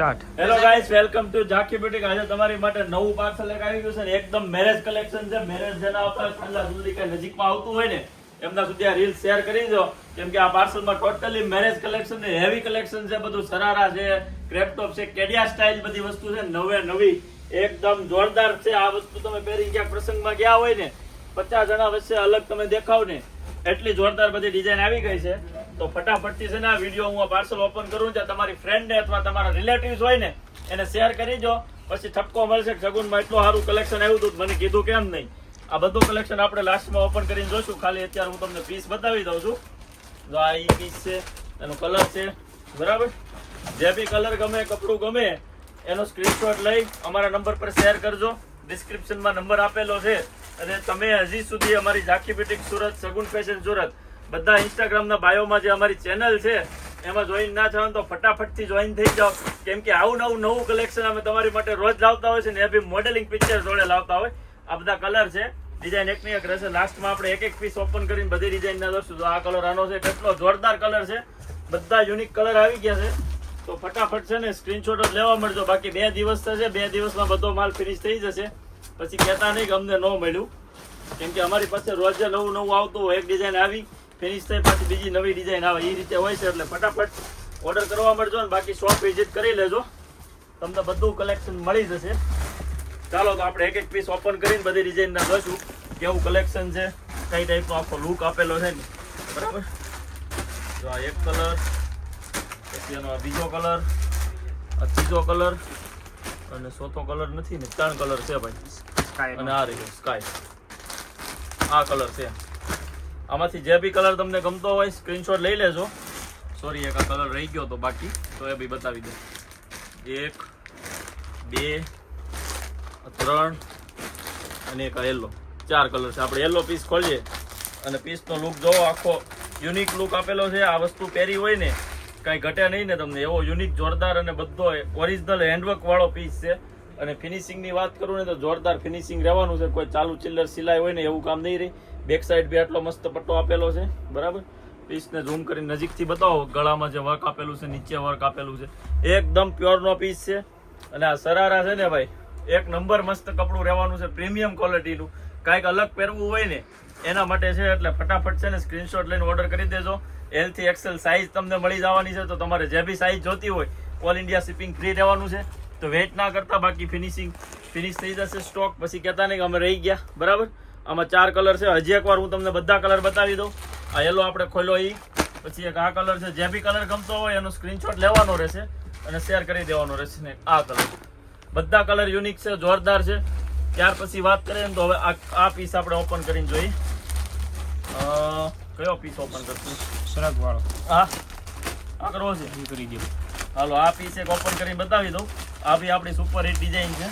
Start. Hello guys welcome to Zankhi boutique આજે તમારી માટે નવું પાર્સલ એક આવી ગયું છે ને એકદમ મેરેજ કલેક્શન છે. મેરેજ જેના આવતા ઠંડા સુધી કઈ નજીકમાં આવતું હોય ને, એમના સુધી આ રીલ શેર કરી દો. કેમ કે આ પાર્સલમાં ટોટલી મેરેજ કલેક્શન ને હેવી કલેક્શન છે, બધું સરારા છે ક્રેપટોપ છે, કેડિયા સ્ટાઇલ બધી વસ્તુ છે, નવે નવી, એકદમ જોરદાર છે. આ વસ્તુ તમે પહેરી ક્યાંક પ્રસંગમાં ગયા હોય ને, પચાસ જણા વચ્ચે અલગ તમે દેખાવ ને, એટલી જોરદાર બધી ડિઝાઇન આવી ગઈ છે. તો ફટાફટથી છે ને આ વીડિયો હું પાર્સલ ઓપન કરું છું. તમારી ફ્રેન્ડને અથવા તમારા રિલેટિવ્સ હોય ને, એને શેર કરી જો પછી ઠપકો મળશે કે સગુનમાં એટલું સારું કલેક્શન આવ્યું હતું મને કીધું કેમ નહીં. આ બધું કલેક્શન આપણે લાસ્ટમાં ઓપન કરીને જોશું. ખાલી અત્યારે હું તમને પીસ બતાવી દઉં છું. જો આ એ પીસ છે, એનો કલર છે. બરાબર? જે બી કલર ગમે, કપડું ગમે, એનો સ્ક્રીનશોટ લઈ અમારા નંબર પર શેર કરજો. ડિસ્ક્રિપ્શનમાં નંબર આપેલો છે. અને તમે હજી સુધી અમારી ઝાંખી બ્યુટીક સુરત સગુન ફેશન સુરત બધા ઇન્સ્ટાગ્રામના બાયોમાં જે અમારી ચેનલ છે, એમાં જોઈન ના થવાનું તો ફટાફટથી જોઈન થઈ જાઓ. કેમ કે આવું નવું નવું કલેક્શન અમે તમારી માટે રોજ લાવતા હોય છે ને એ બી મોડેલિંગ પિક્ચર જોડે લાવતા હોય. આ બધા કલર છે. ડિઝાઇન એકની એક રહેશે. લાસ્ટમાં આપણે એક એક પીસ ઓપન કરીને બધી ડિઝાઇન ના દોરશું. આ કલર આનો છે કેટલો જોરદાર કલર છે. બધા યુનિક કલર આવી ગયા છે. તો ફટાફટ છે ને સ્ક્રીનશોટ જ લેવા મળજો. બાકી બે દિવસ થશે. બે દિવસમાં બધો માલ ફિનિશ થઈ જશે. પછી કહેતા નહીં કે અમને ન મળ્યું. કેમ કે અમારી પાસે રોજે નવું નવું આવતું હોય, એક ડિઝાઇન આવી. ફિનિશ થઈ પછી બીજી નવી ડિઝાઇન આવે એ રીતે હોય છે એટલે ફટાફટ ઓર્ડર કરવા મળજો ને બાકી શોપ વિઝિટ કરી લેજો. તમને બધું કલેક્શન મળી જશે. ચાલો તો આપણે એક એક પીસ ઓપન કરીને બધી ડિઝાઇનના જોશું કેવું કલેક્શન છે કઈ ટાઈપનો આખો લુક આપેલો છે ને. બરાબર? જો આ એક કલર પછી એનો આ બીજો કલર આ ત્રીજો કલર અને ચોથો કલર નથી ને ત્રણ કલર છે ભાઈ. અને આ રહ્યો સ્કાય આ કલર છે. આમાંથી જે બી કલર તમને ગમતો હોય સ્ક્રીનશોટ લઈ લેજો. સોરી એક આ કલર રહી ગયો તો બાકી. તો એ બી બતાવી દે. એક, બે, ત્રણ અને એક યલો ચાર કલર છે. આપણે યલો પીસ ખોલીએ અને પીસનો લુક જોવો. આખો યુનિક લુક આપેલો છે. આ વસ્તુ પહેરી હોય ને, કાંઈ ઘટે નહીં ને તમને. એવો યુનિક જોરદાર અને બધો ઓરિજિનલ હેન્ડવર્ક વાળો પીસ છે. અને ફિનિશિંગની વાત કરું ને તો જોરદાર ફિનિશિંગ રહેવાનું છે. કોઈ ચાલુ ચિલ્લર સિલાઈ હોય ને એવું કામ નહીં રહી. બેક સાઈડ બી આટલો મસ્ત પટ્ટો આપેલો છે. બરાબર? પીસને ઝૂમ કરીને નજીકથી બતાવો. ગળામાં જે વર્ક આપેલું છે, નીચે વર્ક આપેલું છે. એકદમ પ્યોરનો પીસ છે. અને આ સરારા છે ને ભાઈ, એક નંબર મસ્ત કપડું રહેવાનું છે પ્રીમિયમ ક્વોલિટીનું કાંઈક અલગ પહેરવું હોય ને, એના માટે છે એટલે ફટાફટ છે ને સ્ક્રીનશોટ લઈને ઓર્ડર કરી દેજો. એલથી એક્સેલ સાઇઝ તમને મળી જવાની છે, તો તમારે જે બી સાઇઝ જોતી હોય ઓલ ઇન્ડિયા શિપિંગ ફ્રી રહેવાનું છે. તો વેટ ના કરતા બાકી ફિનિશિંગ ફિનિશ થઈ જશે સ્ટોક પછી કહેતા નહીં કે અમે રહી ગયા. બરાબર? આમાં ચાર કલર છે. હજી એકવાર હું તમને બધા કલર બતાવી દઉં. આ યલો આપણે ખોલ્યો એ પછી એક આ કલર છે. જે બી કલર ગમતો હોય એનો સ્ક્રીનશોટ લેવાનો રહેશે અને શેર કરી દેવાનો રહેશે ને આ કલર બધા કલર યુનિક છે જોરદાર છે. ત્યાર પછી વાત કરીએ ને તો હવે આ આ પીસ આપણે ઓપન કરીને જોઈએ. કયો પીસ ઓપન કરશું? સરગ વાળો. આ આ કરવો છે? કરી હાલો આ પીસ એક ઓપન કરીને બતાવી દઉં. આ બી આપણી સુપર હિટ ડિઝાઇન છે.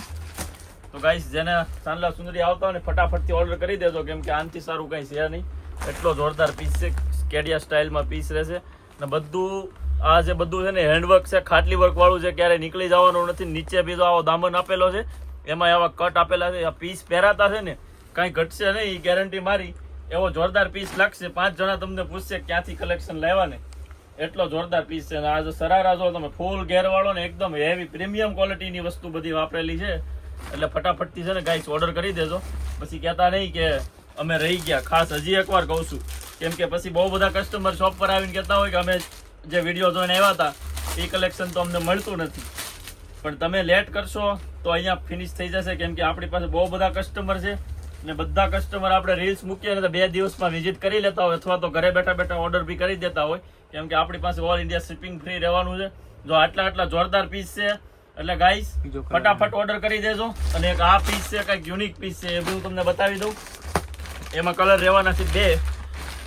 તો ગાઈસ જેને ચાંદલા સુંદરી આવતા હોય ને, ફટાફટથી ઓર્ડર કરી દેજો, કેમ કે આનથી સારું કાંઈ છે નહીં. એટલો જોરદાર પીસ છે, કેડિયા સ્ટાઇલમાં પીસ રહેશે. ને બધું, આ જે બધું છે ને હેન્ડવર્ક છે, ખાટલી વર્કવાળું છે, ક્યારેય નીકળી જવાનું નથી. નીચે બીજો આવો દામન આપેલો છે એમાં આવા કટ આપેલા છે. આ પીસ પહેરાતા છે ને, કાંઈ ઘટશે નહીં, એ ગેરંટી મારી. એવો જોરદાર પીસ લાગશે. પાંચ જણા તમને પૂછશે, ક્યાંથી કલેક્શન લેવા ને? એટલો જોરદાર પીસ છે. અને આ જો સરારા જો તમે ફૂલ ઘેર વાળો ને એકદમ હેવી પ્રીમિયમ ક્વોલિટીની વસ્તુ બધી વાપરેલી છે. એટલે ફટાફટથી છે ને ગાઈસ ઓર્ડર કરી દેજો. પછી કહેતા નહીં કે અમે રહી ગયા. ખાસ હજી એકવાર કહું છું. કેમ કે પછી બહુ બધા કસ્ટમર શોપ પર આવીને કહેતા હોય કે અમે જે વીડિયો જોઈને આવ્યા હતા, એ કલેક્શન તો અમને મળતું નથી. પણ તમે લેટ કરશો તો અહીંયા ફિનિશ થઈ જશે. કેમ કે આપણી પાસે બહુ બધા કસ્ટમર છે. ને બધા કસ્ટમર આપણે રીલ્સ મૂકીએ ને તો બે દિવસમાં વિઝિટ કરી લેતા હોય અથવા તો ઘરે બેઠા બેઠા ઓર્ડર બી કરી દેતા હોય. કેમ કે આપણી પાસે ઓલ ઇન્ડિયા શિપિંગ ફ્રી રહેવાનું છે. જો આટલા આટલા જોરદાર પીસ છે એટલે ગાઈસ ફટાફટ ઓર્ડર કરી દેજો. અને એક આ પીસ છે કંઈક યુનિક પીસ છે એ હું તમને બતાવી દઉં. એમાં કલર રહેવાના છે બે.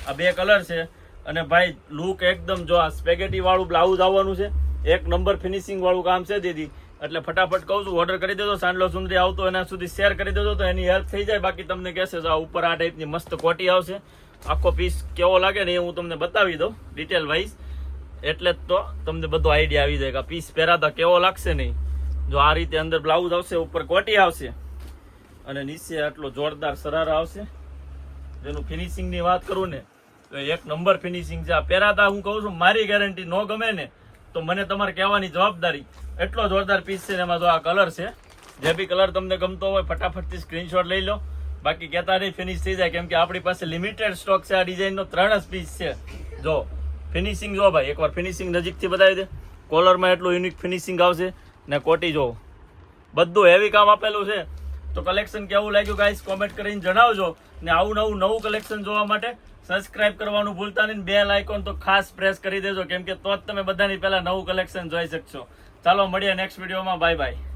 આ બે કલર છે. અને ભાઈ લુક એકદમ જો આ સ્પેગેટી વાળું બ્લાઉઝ આવવાનું છે. એક નંબર ફિનિશિંગ વાળું કામ છે દીદી. એટલે ફટાફટ કહું છું ઓર્ડર કરી દેજો, સાંડલો સુંદરી આવતો એના સુધી શેર કરી દેજો, તો એની હેલ્પ થઈ જાય. બાકી તમને કહેશે આ ઉપર આ ટાઈપની મસ્ત કોટી આવશે. આખો પીસ કેવો લાગે ને એ હું તમને બતાવી દઉં ડિટેલ વાઇઝ એટલે જ તો તમને બધો આઈડિયા આવી જાય કે પીસ પહેરાતા કેવો લાગશે નહીં. જો આ રીતે અંદર બ્લાઉઝ આવશે, ઉપર કોટી આવશે. અને નીચે આટલો જોરદાર સરારા આવશે. જેનું ફિનિશિંગની વાત કરું ને, તો એક નંબર ફિનિશિંગ છે આ પહેરાતા હું કહું છું, મારી ગેરંટી નો ગમે ને તો મને તમારે કહેવાની જવાબદારી એટલો જોરદાર પીસ છે એમાં જો આ કલર છે, જે બી કલર તમને ગમતો હોય, ફટાફટથી સ્ક્રીનશોટ લઈ લો. બાકી કહેતા નહીં ફિનિશ થઈ જાય, કેમ કે આપણી પાસે લિમિટેડ સ્ટોક છે, આ ડિઝાઇનનો ત્રણ જ પીસ છે. જો ફિનિશિંગ જો ભાઈ, એકવાર ફિનિશિંગ નજીકથી બતાવી દે. કોલરમાં એટલું યુનિક ફિનિશિંગ આવશે. ને કોટી જો, બધું હેવી કામ આપેલું છે. તો કલેક્શન કેવું લાગ્યું ગાઈસ કોમેન્ટ કરીને જણાવજો. ને આવું નવું નવું કલેક્શન જોવા માટે સબસ્ક્રાઇબ કરવાનું ભૂલતા નહીં બેલ આઇકોન તો ખાસ પ્રેસ કરી દેજો, કેમ કે તો જ તમે બધાની પહેલાં નવું કલેક્શન જોઈ શકશો. ચાલો મળીએ નેક્સ્ટ વિડીયોમાં બાય બાય